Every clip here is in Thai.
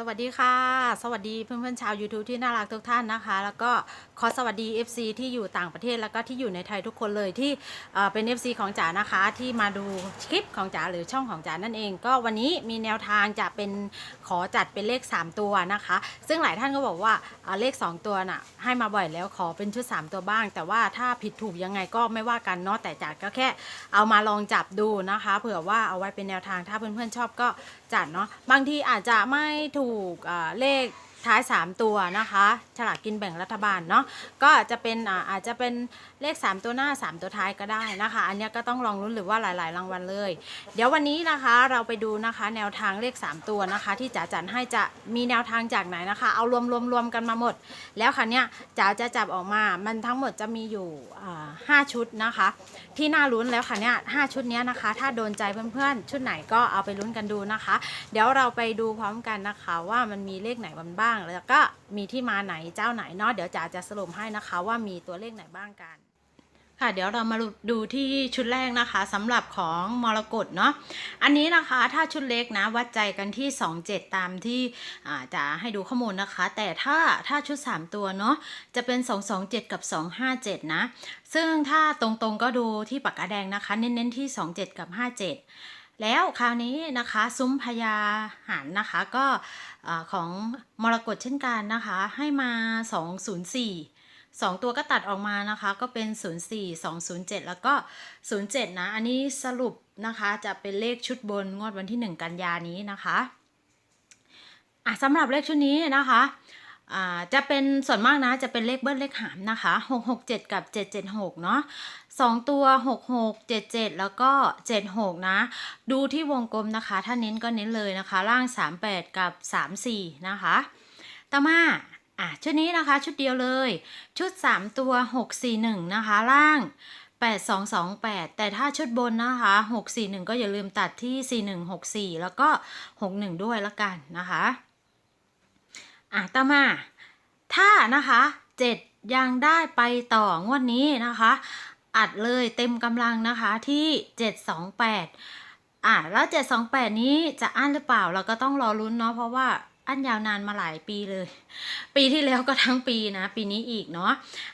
สวัสดีค่ะ สวัสดีเพื่อนๆชาว YouTube ที่น่ารักทุกท่านนะคะ แล้วก็ขอสวัสดี FC ที่อยู่ต่างประเทศแล้วก็ที่อยู่ในไทยทุกคนเลยที่เอ่อเป็น FC ของจ๋านะคะที่มาดูคลิปของจ๋าหรือช่องของจ๋านั่นเอง ก็วันนี้มีแนวทางจะเป็นขอจัดเป็นเลข 3 ตัวนะคะ ซึ่งหลายท่านก็บอกว่าอ่าเลข 2 ตัวน่ะให้มาบ่อยแล้วขอเป็นชุด 3 ตัวบ้าง แต่ว่าถ้าผิดถูกยังไงก็ไม่ว่ากันเนาะแต่จ๋าก็แค่เอามาลองจับดูนะคะ เผื่อว่าเอาไว้เป็นแนวทางถ้าเพื่อนๆชอบก็จัดเนาะบางทีอาจจะไม่ถูกอ่าเลข ท้าย 3 ตัวนะคะ ฉลากกินแบ่งรัฐบาลเนาะก็จะเป็นอาจจะเป็นเลข 3 ตัวหน้า 3 ตัวท้ายก็ได้นะคะ อันนี้ก็ต้องลองลุ้นหรือว่าหลาย ๆ รางวัลเลย เดี๋ยววันนี้นะคะเราไปดูนะคะ แนวทางเลข 3 ตัวนะคะ ที่จ๋าจัดให้จะมีแนวทางจากไหนนะคะ เอารวมรวมรวมกันมาหมด แล้วคันเนี้ยจ๋าจะจับออกมา มันทั้งหมดจะมีอยู่อ่าห้าชุดนะคะ ที่น่าลุ้นแล้วค่ะเนี่ยห้าชุดนี้นะคะ ถ้าโดนใจเพื่อน ๆ ชุดไหนก็เอาไปลุ้นกันดูนะคะ เดี๋ยวเราไปดูพร้อมกันนะคะ ว่ามันมีเลขไหนบ้างแล้วก็มีที่มาไหนเจ้าไหนเนาะเดี๋ยวจ๋าจะสรุปให้นะคะว่ามีตัวเลขไหนบ้างกันค่ะเดี๋ยวเรามาดูที่ชุดแรกนะคะสำหรับของมรกตเนาะอันนี้นะคะถ้าชุดเล็กนะวัดใจกันที่ 27 ตามที่อ่าจะให้ดูข้อมูลนะคะ แต่ถ้าถ้าชุด 3 ตัวเนาะจะเป็น 227 กับ 257 นะ ซึ่งถ้าตรงๆก็ดูที่ปากกาแดงนะคะ เน้นๆที่ 27 กับ 57 แล้วคราวนี้นะคะซุ้มพญาหารนะคะก็ของมรกตเช่นกันนะคะ ให้มา 204สองตัวก็ตัดออกมานะคะ ก็เป็น 04 207 แล้วก็ 07 นะ อันนี้สรุปนะคะจะเป็นเลขชุดบนงวดวันที่ 1 กันยานี้นะคะอะสำหรับเลขชุดนี้นะคะอ่าจะเป็นส่วนมากนะจะเป็นเลขเบิ้ลเลขหามนะคะ 667 กับ 776 เนาะ สองตัว 66 77 แล้วก็ 76 นะ ดูที่วงกลมนะคะ ถ้าเน้นก็เน้นเลยนะคะ ล่าง 38 กับ 34 นะคะต่อมาอะชุดนี้นะคะชุดเดียวเลย ชุด 3 ตัว 641 นะคะ ล่าง 8228 แต่ถ้าชุดบนนะคะ 641 ก็อย่าลืมตัดที่ 4164 แล้วก็ 61 ด้วยละกันนะคะอะต่อมา ถ้านะคะ 7 ยังได้ไปต่องวดนี้นะคะ อัดเลยเต็มกำลังนะคะที่ 728 อะแล้ว 728 นี้จะอั้นหรือเปล่าเราก็ต้องรอลุ้นเนาะเพราะว่าอันยาวนานมาหลายปีเลย ปีที่แล้วก็ทั้งปีนะ ปีนี้อีกเนาะ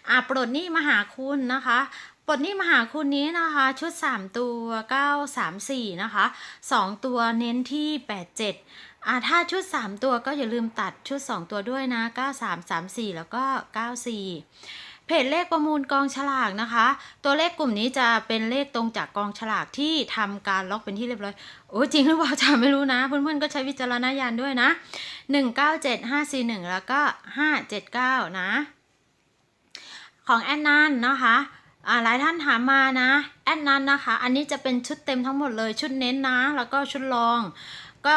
อะปลดหนี้มหาคุณนะคะปลดหนี้มหาคุณนี้นะคะ ชุด 3 ตัว 934 นะคะ 2 ตัวเน้นที่ 87อะถ้าชุด 3 ตัวก็อย่าลืมตัดชุด 2 ตัวด้วยนะ 9334 แล้วก็ 94 เพจเลขประมูลกองฉลากนะคะ ตัวเลขกลุ่มนี้จะเป็นเลขตรงจากกองฉลากที่ทำการล็อกเป็นที่เรียบร้อย โอ้จริงหรือเปล่าจาไม่รู้นะ เพื่อนๆก็ใช้วิจารณญาณด้วยนะ 197541 แล้วก็ 579 นะ ของแอนนันนะคะหลายท่านถามมานะ แอนนันนะคะ อันนี้จะเป็นชุดเต็มทั้งหมดเลยชุดเน้นนะ แล้วก็ชุดรอง ก็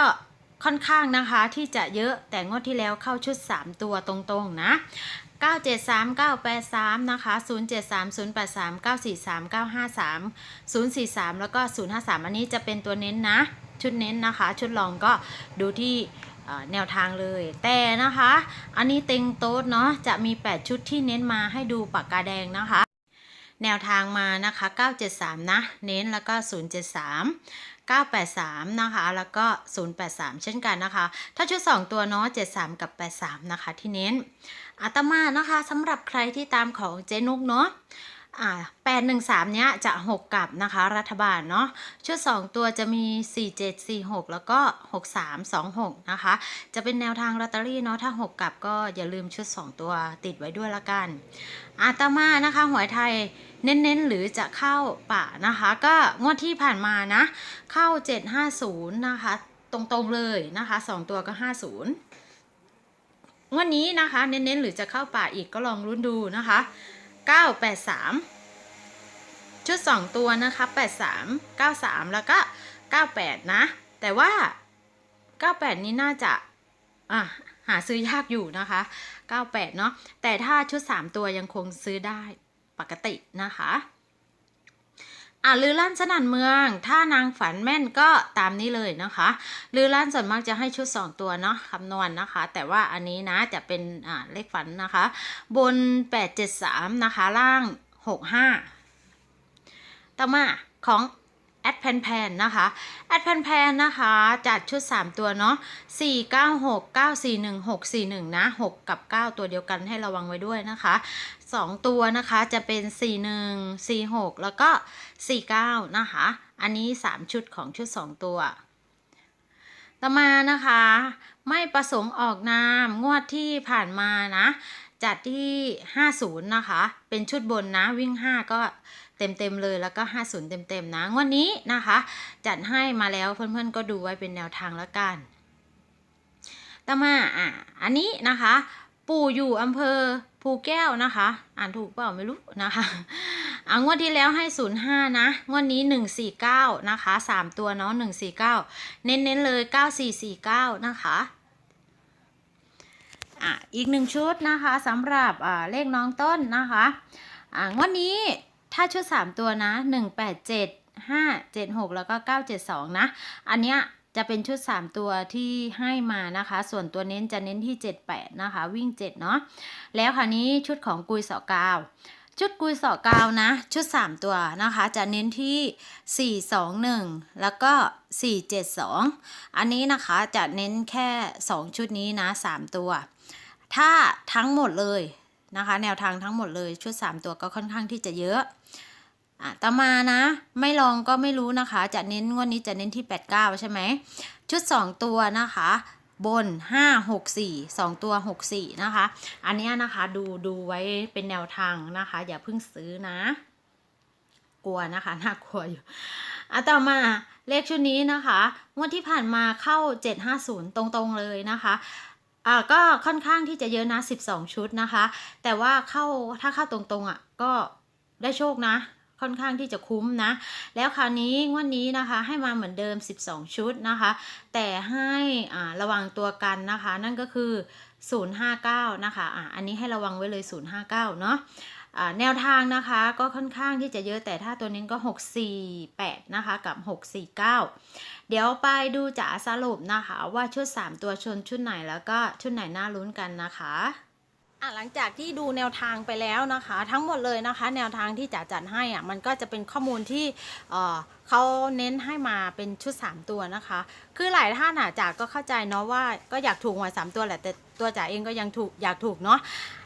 ค่อนข้างนะคะที่จะเยอะแต่งวดที่แล้วเข้าชุด 3 ตัวตรงๆนะ 973 983 นะคะ 073 083 943 953 043 แล้วก็ 053 อันนี้จะเป็นตัวเน้นนะ ชุดเน้นนะคะ ชุดรองก็ดูที่แนวทางเลย แต่นะคะ อันนี้เต็งโต๊ดเนาะ จะมี 8 ชุดที่เน้นมาให้ดูปากกาแดงนะคะแนวทางมานะคะ 973 นะ เน้นแล้วก็ 073 983 นะคะ แล้วก็ 083 เช่นกันนะคะ ถ้าชุด 2 ตัวเนาะ 73 กับ 83 นะคะ ที่เน้น อาตมานะคะสำหรับใครที่ตามของเจนุกเนาะอ่า813เนี้ยจะ6กับนะคะ รัฐบาลเนาะชุด2ตัวจะมี4746แล้วก็6326นะคะ จะเป็นแนวทางลอตเตอรี่เนาะถ้า6กับก็อย่าลืมชุด2ตัวติดไว้ด้วยละกัน อาตมานะคะหวยไทยเน้นๆหรือจะเข้าป่านะคะ ก็งวดที่ผ่านมานะ เข้า750นย์นะคะ ตรงๆเลยนะคะ2ตัวก็50ง วดนี้นะคะ เน้นๆ หรือจะเข้าป่าอีกก็ลองรุ่นดูนะคะ 983 ชุด 2 ตัวนะคะ 83 93 แล้วก็ 98 นะ แต่ว่า 98 นี้น่าจะอะหาซื้อยากอยู่นะคะ 98 เนาะแต่ถ้าชุด 3 ตัวยังคงซื้อได้ปกตินะคะ อะลือลั่นสนั่นเมือง ถ้านางฝันแม่นก็ตามนี้เลยนะคะลือลั่นส่วนมากจะให้ชุด 2 ตัวเนาะคำนวณนะคะ แต่ว่าอันนี้นะจะเป็นอ่าเลขฝันนะคะ บน 873 นะคะ ล่าง 65ต่อมาของ ดแพนแพนนะคะแอดแพนแพนนะคะจัดชุด 3 ตัวเนาะ4 9 6 9 4 1 6 4 1นะ6 กับ 9 ตัวเดียวกันให้ระวังไว้ด้วยนะคะ 2 ตัวนะคะจะเป็น 4 1 4 6 แล้วก็ 4 9 นะคะ อันนี้ 3 ชุดของชุด 2 ตัว ต่อมานะคะ ไม่ประสงค์ออกนามงวดที่ผ่านมานะ จัดที่ 50 นะคะ เป็นชุดบนนะวิ่ง 5 ก็ เต็มๆเลยแล้วก็ 50 เต็มๆนะงวดนี้นะคะ จัดให้มาแล้วเพื่อนๆก็ดูไว้เป็นแนวทางแล้วกันต่อมาอะอันนี้นะคะ ปู่อยู่อำเภอภูแก้วนะคะ อ่านถูกเปล่าไม่รู้นะคะอ่างวดที่แล้วให้ 05 นะ งวดนี้ 149 นะคะ 3 ตัวเนาะ149 เน้นๆเลย 9449 นะคะอะอีกหนึ่งชุดนะคะสำหรับอ่าเลขน้องต้นนะคะอ่างวดนี้ ถ้าชุด 3 ตัวนะ 187 576 แล้วก็ 972 นะ อันเนี้ยจะเป็นชุด 3 ตัวที่ให้มานะคะ ส่วนตัวเน้นจะเน้นที่ 78 นะคะ วิ่ง 7 เนาะแล้วคราวนี้ชุดของกุยสอกาวชุดกุยสอกาวนะ ชุด 3 ตัวนะคะ จะเน้นที่ 421 แล้วก็ 472 อันนี้นะคะจะเน้นแค่ 2 ชุดนี้นะ 3 ตัว ถ้าทั้งหมดเลย นะคะ แนวทางทั้งหมดเลยชุด 3 ตัวก็ค่อนข้างที่จะเยอะอะต่อมานะ ไม่ลองก็ไม่รู้นะคะ จะเน้นงวดนี้จะเน้นที่ 89 ใช่ไหมชุด 2 ตัวนะคะ บน 5 6 4 2 ตัว 6 4 นะคะ อันนี้นะคะดูดูไว้เป็นแนวทางนะคะ อย่าเพิ่งซื้อนะ กลัวนะคะ น่ากลัวอยู่อะต่อมาเลขชุดนี้นะคะ งวดที่ผ่านมาเข้า 750 ตรงๆเลยนะคะ อ่าก็ค่อนข้างที่จะเยอะนะ 12 ชุดนะคะ แต่ว่าเข้าถ้าเข้าตรงๆอะก็ได้โชคนะ ค่อนข้างที่จะคุ้มนะ แล้วคราวนี้งวดนี้นะคะให้มาเหมือนเดิม 12 ชุดนะคะ แต่ให้อ่าระวังตัวกันนะคะ นั่นก็คือ 059 นะคะอ่าอันนี้ให้ระวังไว้เลย 059 เนาะ แนวทางนะคะก็ค่อนข้างที่จะเยอะแต่ถ้าตัวนี้ก็ 648 นะคะ กับ 649 เดี๋ยวไปดูจ๋าสรุปนะคะ ว่าชุด 3 ตัวชนชุดไหนแล้วก็ชุดไหนน่าลุ้นกันนะคะ อะหลังจากที่ดูแนวทางไปแล้วนะคะ ทั้งหมดเลยนะคะ แนวทางที่จ๋าจัดให้อะมันก็จะเป็นข้อมูลที่เออเขาเน้นให้มาเป็นชุด 3 ตัวนะคะ คือหลายท่านอะจ๋าก็เข้าใจเนาะว่าก็อยากถูกหวยสามตัวแหละแต่ตัวจ๋าเองก็ยังถูกอยากถูกเนาะ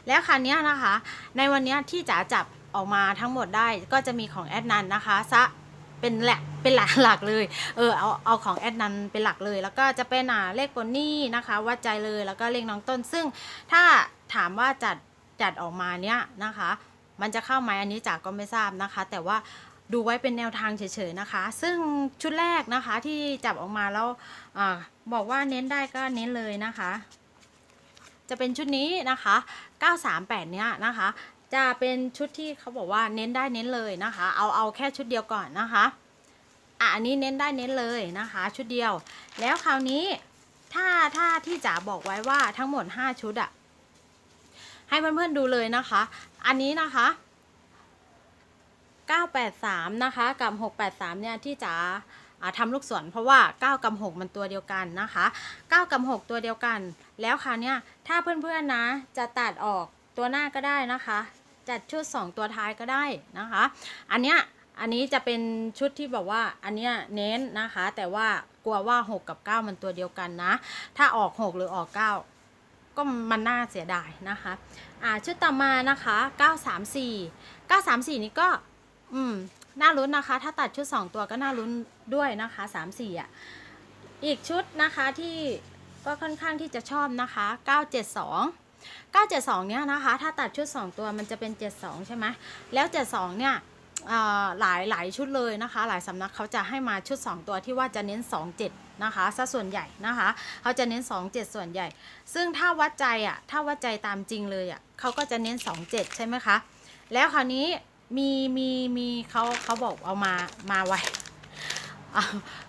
แล้วคราวเนี้นะคะ ในวันนี้ที่จ๋าจับออกมาทั้งหมดได้ก็จะมีของแอดนันนะคะซะเป็นแหละเป็นหลักหลักเลยเออเอาเอาของแอดนันเป็นหลักเลย แล้วก็จะเป็นอ่าเลขบนนี่นะคะ วัดใจเลยแล้วก็เลขน้องต้นซึ่งถ้า ถามว่าจัดจัดออกมาเนี้ยนะคะ มันจะเข้าไหมอันนี้จ๋าก็ไม่ทราบนะคะ แต่ว่าดูไว้เป็นแนวทางเฉยๆนะคะ ซึ่งชุดแรกนะคะที่จับออกมาแล้วอบอกว่าเน้นได้ก็เน้นเลยนะคะ จะเป็นชุดนี้นะคะ 938 เนี้ยนะคะ จะเป็นชุดที่เขาบอกว่าเน้นได้เน้นเลยนะคะ เอาเอาแค่ชุดเดียวก่อนนะคะอะอันนี้เน้นได้เน้นเลยนะคะ ชุดเดียว แล้วคราวนี้ถ้าถ้าที่จ๋าบอกไว้ว่าทั้งหมด 5 ชุดอะ ให้เพื่อนๆดูเลยนะคะ อันนี้นะคะ 983 นะคะ กับ 683 เนี่ย ที่จ๋าอ่าทำลูกศรเพราะว่า 9 กับ 6 มันตัวเดียวกันนะคะ 9 กับ 6 ตัวเดียวกัน แล้วคราวเนี้ยถ้าเพื่อนๆนะ จะตัดออกตัวหน้าก็ได้นะคะ จัดชุด 2 ตัวท้ายก็ได้นะคะ อันเนี้ยอันนี้จะเป็นชุดที่แบบว่าอันเนี้ยเน้นนะคะ แต่ว่ากลัวว่า 6 กับ 9 มันตัวเดียวกันนะ ถ้าออก 6 หรือออก 9 ก็มันน่าเสียดายนะคะอ่าชุดต่อมานะคะ 934 934 นี่ก็อืมน่าลุ้นนะคะ ถ้าตัดชุด 2 ตัวก็น่าลุ้นด้วยนะคะ 3 4อะอีกชุดนะคะที่ก็ค่อนข้างที่จะชอบนะคะ 972 972 เนี่ยนะคะ ถ้าตัดชุด 2 ตัวมันจะเป็น 72 ใช่ไหมแล้ว 72 เนี่ยหลายหลายชุดเลยนะคะ หลายสำนักเขาจะให้มาชุด 2 ตัวที่ว่าจะเน้น 27 นะคะซะส่วนใหญ่นะคะเขาจะเน้น 27 ส่วนใหญ่ ซึ่งถ้าวัดใจอะถ้าวัดใจตามจริงเลยอะเขาก็จะเน้น 27 ใช่ไหมคะ แล้วคราวนี้มีมีมีเขาเขาบอกเอามามาไว้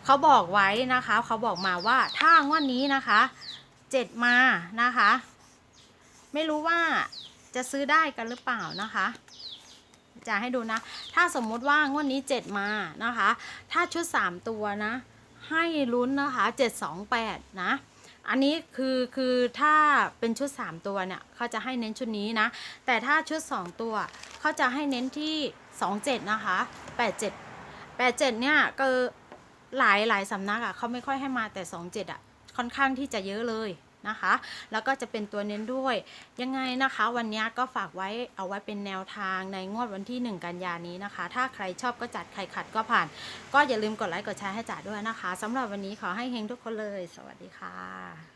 เขาบอกไว้นะคะเขาบอกมาว่าถ้างวดนี้นะคะเจ็ดมานะคะ ไม่รู้ว่าจะซื้อได้กันหรือเปล่านะคะจะให้ดูนะ ถ้าสมมุติว่างวดนี้เจ็ดมานะคะ ถ้าชุดสามตัวนะ ให้ลุ้นนะคะ728นะอันนี้คือคือถ้าเป็นชุด 3 ตัวเนี่ยเขาจะให้เน้นชุดนี้นะ แต่ถ้าชุด 2 ตัวเขาจะให้เน้นที่ 27 นะคะ 87 87 เนี่ยก็หลายหลายสำนักอะเขาไม่ค่อยให้มาแต่สองเจ็ดอะค่อนข้างที่จะเยอะเลย นะคะ แล้วก็จะเป็นตัวเน้นด้วย ยังไงนะคะ วันนี้ก็ฝากไว้เอาไว้เป็นแนวทางในงวดวันที่ 1 กันยานี้นะคะ ถ้าใครชอบก็จัดใครขัดก็ผ่าน ก็อย่าลืมกดไลค์กดแชร์ให้จ่าด้วยนะคะสำหรับวันนี้ขอให้เฮงทุกคนเลย สวัสดีค่ะ